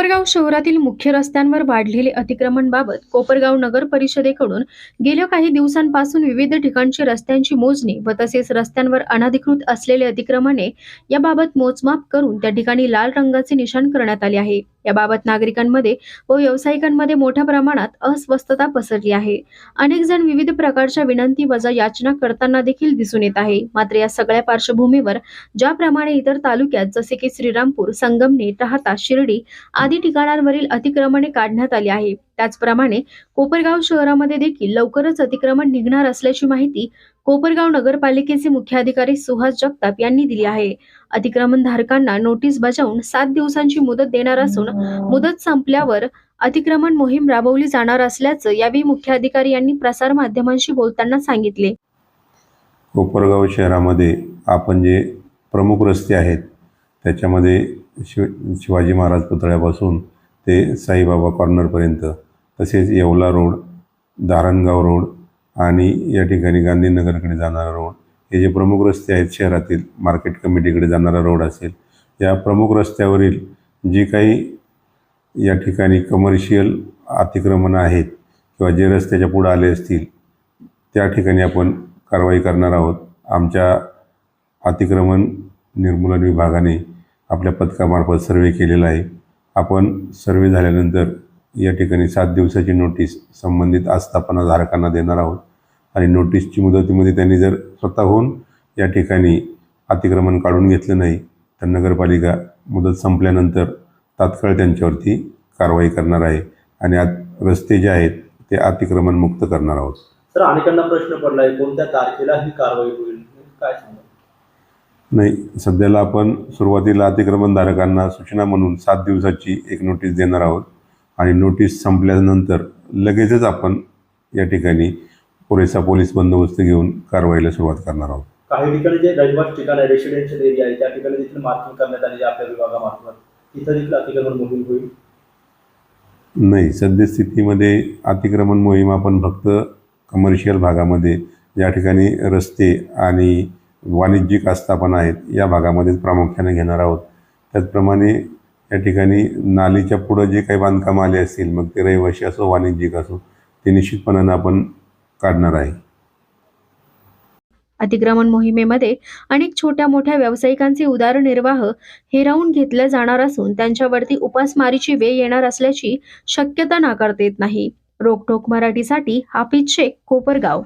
कोपरगाव शहरातील मुख्य रस्त्यांवर वाढलेले अतिक्रमणबाबत कोपरगाव नगर परिषदेकडून गेल्या काही दिवसांपासून विविध ठिकाणची रस्त्यांची मोजणी व तसेच रस्त्यांवर अनधिकृत असलेले अतिक्रमणे याबाबत मोजमाप करून त्या ठिकाणी लाल रंगाचे निशाण करण्यात आले आहे. याबाबत नागरिकांमध्ये व व्यावसायिकांमध्ये मोठ्या प्रमाणात अस्वस्थता पसरली आहे. अनेक जण विविध प्रकारच्या विनंती वजा याचना करताना देखील दिसून येत आहे. मात्र या सगळ्या पार्श्वभूमीवर ज्याप्रमाणे इतर तालुक्यात जसे की श्रीरामपूर संगमनेर राहता शिर्डी आदी ठिकाणांवरील अतिक्रमणे काढण्यात आली आहे. त्याचप्रमाणे कोपरगाव शहरामध्ये देखील लवकरच अतिक्रमण निघणार असल्याची माहिती कोपरगाव नगरपालिकेचे मुख्याधिकारी सुहास जगताप यांनी दिली आहे. अतिक्रमण धारकांना नोटीस बजावून सात दिवसांची मुदत देणार असून मुदत संपल्यावर अतिक्रमण मोहीम राबवली जाणार असल्याचं यावेळी मुख्याधिकारी यांनी प्रसार माध्यमांशी बोलताना सांगितले. कोपरगाव शहरामध्ये आपण जे प्रमुख रस्ते आहेत त्याच्यामध्ये शिव शिवाजी महाराज पुतळ्यापासून ते साईबाबा कॉर्नरपर्यंत तसेच येवला रोड दारणगाव रोड आणि या ठिकाणी गांधीनगरकडे जाणारा रोड. हे जे प्रमुख रस्ते आहेत शहरातील मार्केट कमिटीकडे जाणारा रोड असेल या प्रमुख रस्त्यावरील जी काही या ठिकाणी कमर्शियल अतिक्रमणं आहेत किंवा जे रस्त्याच्या पुढं आले असतील त्या ठिकाणी आपण कारवाई करणार आहोत. आमच्या अतिक्रमण निर्मूलन विभागाने आपल्या पथकामार्फत सर्वे केलेला आहे. आपण सर्वे झाल्यानंतर या ठिकाणी सात दिवसाची नोटीस संबंधित आस्थापना धारकांना देणार आहोत. आणि नोटीसची मुदतीमध्ये त्यांनी जर स्वतःहून या ठिकाणी अतिक्रमण काढून घेतलं नाही तर नगरपालिका मुदत संपल्यानंतर तात्काळ त्यांच्यावरती कारवाई करणार आहे आणि आत रस्ते जे आहेत ते अतिक्रमण मुक्त करणार आहोत. सर अनेकांना प्रश्न पडलाय कोणत्या तारखेला ही कारवाई होईल? काय सांगा नाही सध्याला आपण सुरुवातीला अतिक्रमणधारकांना सूचना म्हणून सात दिवसाची एक नोटीस देणार आहोत. आणि नोटीस संपल्यानंतर लगेचच आपण या ठिकाणी पुरेसा पोलीस बंदोबस्त घेऊन कारवाईला सुरुवात करणार आहोत. काही ठिकाणी जे रहिवास ठिकाण आहे रेसिडेन्शियल एरिया आहे त्या ठिकाणी देखील मार्किंग करण्यात आली आपल्या विभागामार्फत. तिथं देखील अतिक्रमण मोहीम होईल? नाही सद्यस्थितीमध्ये अतिक्रमण मोहीम आपण फक्त कमर्शियल भागामध्ये ज्या ठिकाणी रस्ते आणि वाणिज्यिक आस्थापना आहेत या भागामध्येच प्रामुख्याने घेणार आहोत. त्याचप्रमाणे या ठिकाणी नालीच्या पुढं जे काही बांधकाम आले असतील मग ते रहिवाशी असो वाणिज्यिक असो ते निश्चितपणानं आपण काढणार आहे. अतिक्रमण मोहिमेमध्ये अनेक छोट्या मोठ्या व्यावसायिकांचे उदारनिर्वाह हेरावून घेतले जाणार असून त्यांच्यावरती उपासमारीची वेळ येणार असल्याची शक्यता नाकारता येत नाही. रोकटोक मराठीसाठी हाफिज शेख कोपरगाव.